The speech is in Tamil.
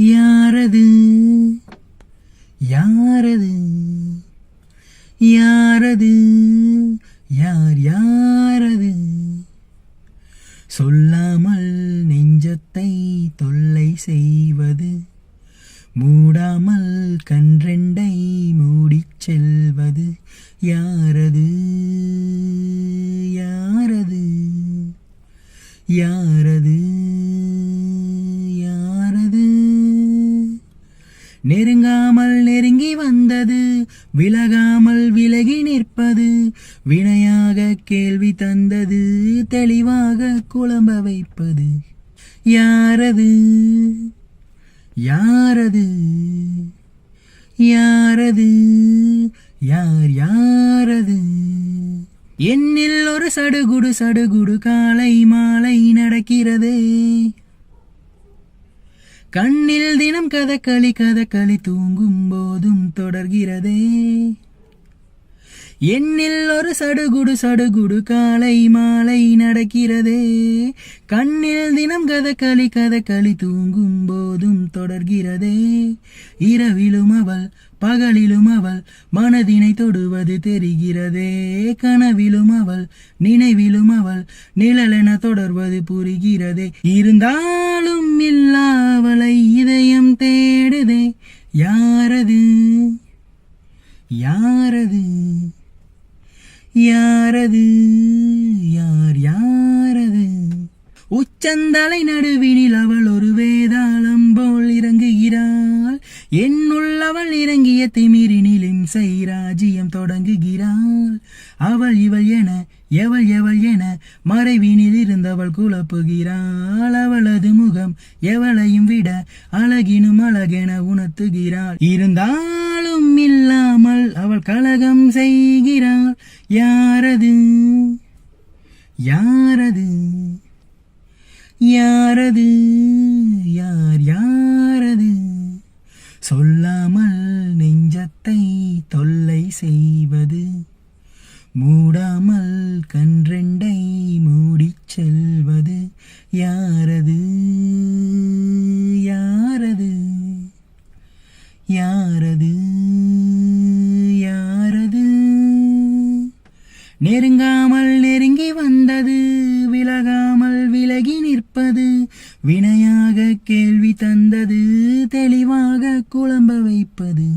யாரது? யாரது? யாரது? யார் யாரது? சொல்லாமல் நெஞ்சத்தை தொல்லை செய்வது மூடாமல் கன்றெண்டை மூடிச் செல்வது யாரது? யாரது? யாரது? நெருங்காமல் நெருங்கி வந்தது விலகாமல் விலகி நிற்பது வினையாக கேள்வி தந்தது தெளிவாக குழம்ப வைப்பது. யாரது? யாரது? யாரது? யார் யாரது? என்னில் ஒரு சடுகுடு சடுகுடு காலை மாலை நடக்கிறது கண்ணில் தினம் கதகளி கதக்களி தூங்கும் போதும் தொடர்கிறதே. என்னில் ஒரு சடுகுடு சடுகுடு காலை மாலை நடக்கிறதே. கண்ணில் தினம் கதகளி கதகளி தூங்கும் போதும் தொடர்கிறதே. இரவிலும் அவள் பகலிலும் அவள் மனதினை தொடுவது தெரிகிறதே. கனவிலும் அவள் நினைவிலும் அவள் நிழலென தொடர்வது புரிகிறதே. இருந்தாலும் யாரது? யாரது? யாரது? யார் யாரது? உச்சந்தலை நடுவினில் அவள் ஒரு வேதாளம் போல் இறங்குகிறாள். என்னுள்ளவள் இறங்கிய திமிரினிலும் இம்சை தொடங்குகிறாள். அவள் இவள் என எவள் எவள் என மறைவினில் இருந்தவள் குழப்புகிறாள். அவளது முகம் எவளையும் விட அழகினும் அழகென உணர்த்துகிறாள். இருந்தாலும் இல்லாமல் அவள் கலகம் செய்கிறாள். யாரது? யாரது? யாரது? யார் யாரது? சொல்லாமல் நெஞ்சத்தை தொல்லை செய்வது மூடாமல் கன்றெண்டை மூடிச் செல்வது யாரது? யாரது? யாரது? யாரது? நெருங்காமல் நெருங்கி வந்தது விலகாமல் விலகி நிற்பது வினையாக கேள்வி தந்தது தெளிவாக குழம்ப வைப்பது.